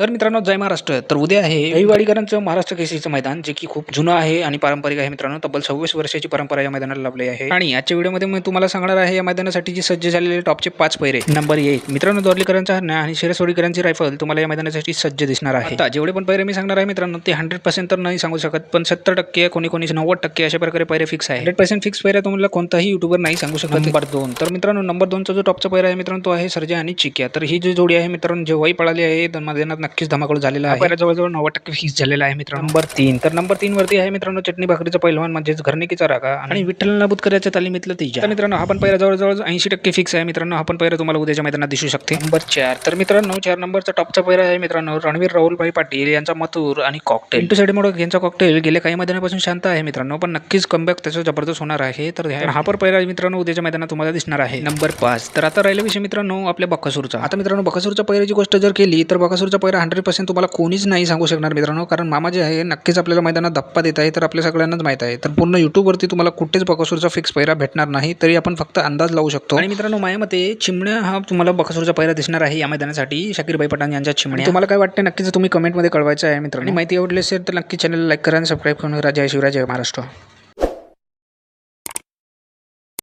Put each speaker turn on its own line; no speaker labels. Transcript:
तर मित्रांनो जय महाराष्ट्र. तर उद्या आहे रविवाडीकरांचं महाराष्ट्र केसरीचं मैदान जे की खूप जुनं आहे आणि पारंपरिक आहे मित्रांनो. तब्बल सव्वीस वर्षाची परंपरा या मैदानाला लाभली आहे. आणि आजच्या व्हिडिओमध्ये मी तुम्हाला सांगणार आहे या मैदानासाठी जी सज्ज झालेले टॉपचे पाच पैरे. नंबर एक मित्रांनो दोरलीकरांचा हरण्या आणि शिरसोडीकरांची रायफल तुम्हाला या मैदानासाठी सज्ज दिसणार आहे. आता जेवढे पण पैरे मी सांगणार आहे मित्रांनो ते हंड्रेड पर्सेंट तर नाही सांगू शकत पण सत्तर टक्के कोणी कोणी नव्वद टक्के अशा प्रकारे पैरे फिक्स आहे. हंड्रेड पर्सेंट फिक्स पैरा तुम्हाला कोणताही युट्यूबर नाही सांगू शकत. नंबर दोन. तर मित्रांनो नंबर दोनचा जो टॉपचा पैरा आहे मित्रांनो तो आहे सर्जा आणि चिक्या. तर ही जी जोडी आहे मित्रांनो जेव्हाही पळाली आहे तर मैदानात नक्कीच धमाकोल झालेला आहे. जवळजवळ नव्वद टक्के फिक्स झालेला आहे मित्रांनो. नंबर तीन. तर नंबर तीन वरती आहे मित्रांनो चटणी भाकरीचा पहिलवान म्हणजेच घरनिकीचा रागा आणि विठ्ठल नाबुतकराच्या तालिमीतलं तिजा. तर मित्रांनो हा पण पैरा जवळजवळ ऐंशी टक्के फिक्स आहे मित्रांनो. हा पण पैरा तुम्हाला उद्याच्या मैदानात दिसू शकते. नंबर चार. तर मित्रांनो चार नंबरचा टॉपचा पैरा आहे मित्रांनो रणवीर राहुलभाई पाटील यांचा मथुर आणि कॉकटेल इंटू साईड मोडक यांचा कॉकटेल गेल्या काही मैदानापासून शांत आहे मित्रांनो पण नक्कीच कमबॅक त्याचा जबरदस्त होणार आहे. तर हा पण पैरा मित्रांनो उद्याच्या मैदानात तुम्हाला दिसणार आहे. नंबर पाच. तर आता राहिला विषय मित्रांनो आपल्या बकासूरचा. आता मित्रांनो बकासूरच्या पैराची गोष्ट जर केली तर बकासूरचा पैरा हंड्रेड पर्सेंट तुम्हाला कोणीच नाही सांगू शकणार मित्रांनो. कारण मामा जे आहे नक्कीच आपल्याला मैदानात धप्पा देत आहे तर आपल्या सगळ्यांनाच माहीत आहे. तर पूर्ण युट्यूबवरती तुम्हाला कुठेच बकासूरचा फिक्स पैरा भेटणार नाही तरी आपण फक्त अंदाज लावू शकतो. आणि मित्रांनो माझ्यामते चिमण्या हा तुम्हाला बकासूरचा पैरा दिसणार आहे या मैदानासाठी. शाकीरबाई पठाण यांच्या चिमण्या. तुम्हाला काय वाटते नक्कीच तुम्ही कमेंटमध्ये कळवायचं आहे मित्रांनो. माहिती आवडली असेल तर नक्की चॅनल लाईक करा आणि सबस्क्राईब करून राजा शिवराज जय महाराष्ट्र.